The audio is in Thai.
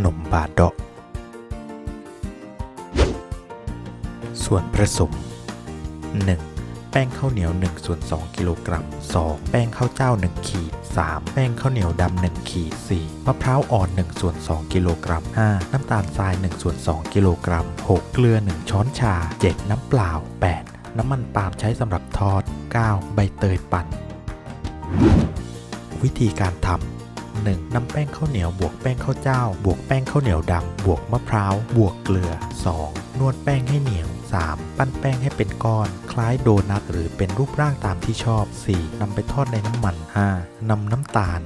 เดาะ ส่วนผสม 1. แป้งข้าวเหนียว1ส่วน2กิโลกรัม 2. แป้งข้าวเจ้า 1 ขีด 3. แป้งข้าวเหนียวดำ1ขีด 4. มะพร้าวอ่อน 1 ส่วน 2 กิโลกรัม 5. น้ำตาลทราย 1 ส่วน 2 กิโลกรัม 6. เกลือ 1 ช้อนชา 7. น้ำเปล่า 8. น้ำมันปาล์มใช้สำหรับทอด 9. ใบเตยปั่น วิธีการทำ 1. นำแป้งข้าวเหนียวบวกแป้งข้าวเจ้า บวกแป้งข้าวเหนียวดำบวกมะพร้าว บวกเกลือ 2. นวดแป้งให้เหนียว 3. ปั้นแป้งให้เป็นก้อน คล้ายโดนัทหรือเป็นรูปร่างตามที่ชอบ 4. นำไปทอดในน้ำมัน 5. นำน้ำตาล